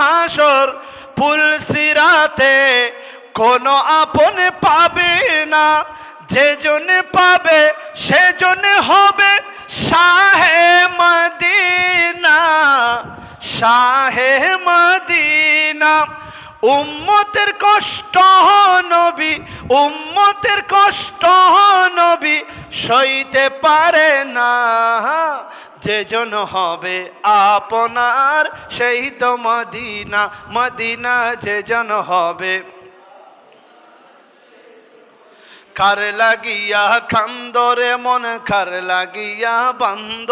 হাসর ফুল সিরাতে কোনো আপন পাবে না। যে জনে পাবে, সে জনে হবে শাহে মদিনা। শাহে মদিনা। উম্মতের কষ্ট নবী, উম্মতের কষ্ট নবী, সইতে পারে না। যে জন হবে আপনার, সেই তো মদিনা মদিনা যে জন হবে। কার লাগিয়া কান্দরে মন, কার লাগিয়া বান্দ,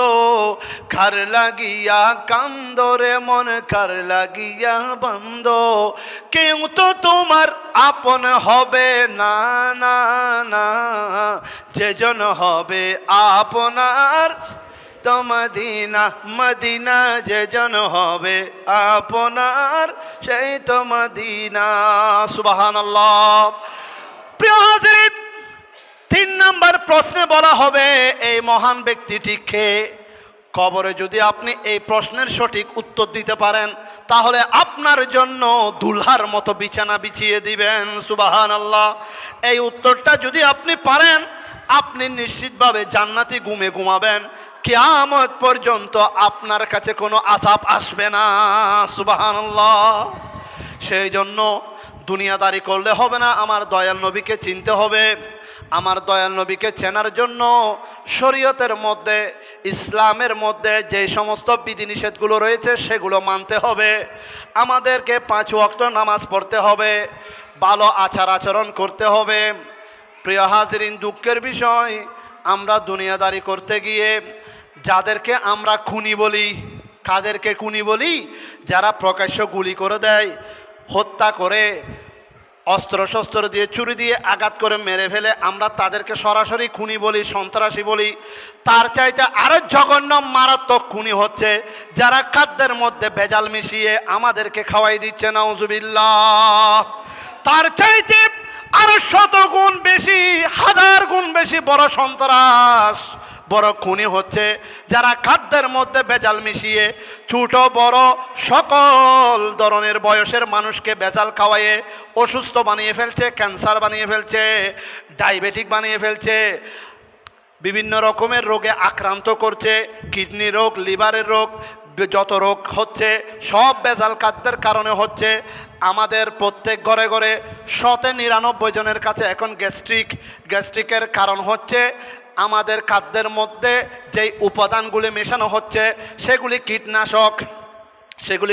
কার লাগিয়া কান্দরে মন, কার লাগিয়া বান্দ। কেউ তো তোমার আপন হবে না না না যেজন হবে আপনার তো মদিনা মদিনা যে জন হবে আপনার, সেই তো মদিনা। সুবাহান তিন নাম্বার প্রশ্নে বলা হবে, এই মহান ব্যক্তিটিকে কবরে যদি আপনি এই প্রশ্নের সঠিক উত্তর দিতে পারেন, তাহলে আপনার জন্য দুলহার মতো বিছানা বিছিয়ে দিবেন। সুবাহান আল্লাহ এই উত্তরটা যদি আপনি পারেন, আপনি নিশ্চিতভাবে জান্নাতি ঘুমে ঘুমাবেন। কেয়ামত পর্যন্ত আপনার কাছে কোনো আসাপ আসবে না সুবাহান সেই জন্য দুনিয়াদারি করলে হবে না, আমার দয়াল নবীকে চিনতে হবে। আমার দয়াল নবীকে চেনার জন্য শরীয়তের মধ্যে, ইসলামের মধ্যে যে সমস্ত বিধিনিষেধগুলো রয়েছে, সেগুলো মানতে হবে। আমাদেরকে পাঁচ ওয়াক্ত নামাজ পড়তে হবে, ভালো আচার আচরণ করতে হবে। প্রিয় হাজরিন, দুঃখের বিষয়, আমরা দুনিয়াদারি করতে গিয়ে যাদেরকে আমরা খুনি বলি, কাদেরকে খুনি বলি, যারা প্রকাশ্য গুলি করে দেয়, হত্যা করে অস্ত্র শস্ত্র দিয়ে, চুরি দিয়ে আঘাত করে মেরে ফেলে, আমরা তাদেরকে সরাসরি খুনি বলি, সন্ত্রাসী বলি। তার চাইতে আরও জঘন্য, মারাত্মক খুনি হচ্ছে, যারা খাদ্যের মধ্যে ভেজাল মিশিয়ে আমাদেরকে খাওয়াই দিচ্ছে, নাউজুবিল্লাহ। তার চাইতে আরও শত গুণ বেশি, হাজার গুণ বেশি বড় সন্ত্রাস। বড় খুনি হচ্ছে, যারা খাদ্যের মধ্যে বেজাল মিশিয়ে ছোট, বড় সকল ধরনের বয়সের মানুষকে বেজাল খাওয়াইয়ে অসুস্থ বানিয়ে ফেলছে, ক্যান্সার বানিয়ে ফেলছে, ডায়াবেটিক বানিয়ে ফেলছে, বিভিন্ন রকমের রোগে আক্রান্ত করছে, কিডনি রোগ, লিভারের রোগ, যত রোগ হচ্ছে, সব বেজাল খাদ্যের কারণে হচ্ছে। আমাদের প্রত্যেক ঘরে ঘরে শতে নিরানব্বই জনের কাছে এখন গ্যাস্ট্রিক, গ্যাস্ট্রিকের কারণ হচ্ছে আমাদের খাদ্যের মধ্যে যেই উপাদানগুলি মেশানো হচ্ছে সেগুলি কীটনাশক সেগুলি